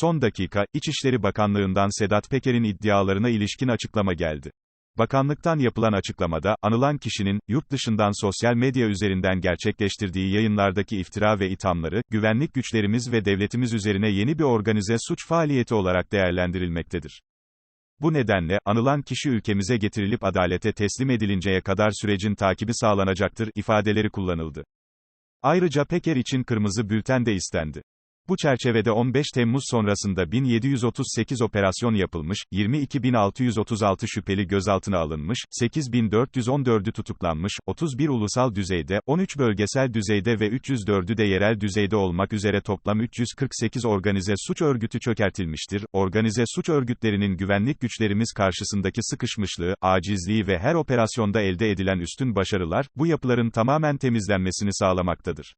Son dakika, İçişleri Bakanlığı'ndan Sedat Peker'in iddialarına ilişkin açıklama geldi. Bakanlıktan yapılan açıklamada, anılan kişinin, yurt dışından sosyal medya üzerinden gerçekleştirdiği yayınlardaki iftira ve ithamları, güvenlik güçlerimiz ve devletimiz üzerine yeni bir organize suç faaliyeti olarak değerlendirilmektedir. Bu nedenle, anılan kişi ülkemize getirilip adalete teslim edilinceye kadar sürecin takibi sağlanacaktır, ifadeleri kullanıldı. Ayrıca Peker için kırmızı bülten de istendi. Bu çerçevede 15 Temmuz sonrasında 1738 operasyon yapılmış, 22.636 şüpheli gözaltına alınmış, 8.414'ü tutuklanmış, 31 ulusal düzeyde, 13 bölgesel düzeyde ve 304'ü de yerel düzeyde olmak üzere toplam 348 organize suç örgütü çökertilmiştir. Organize suç örgütlerinin güvenlik güçlerimiz karşısındaki sıkışmışlığı, acizliği ve her operasyonda elde edilen üstün başarılar, bu yapıların tamamen temizlenmesini sağlamaktadır.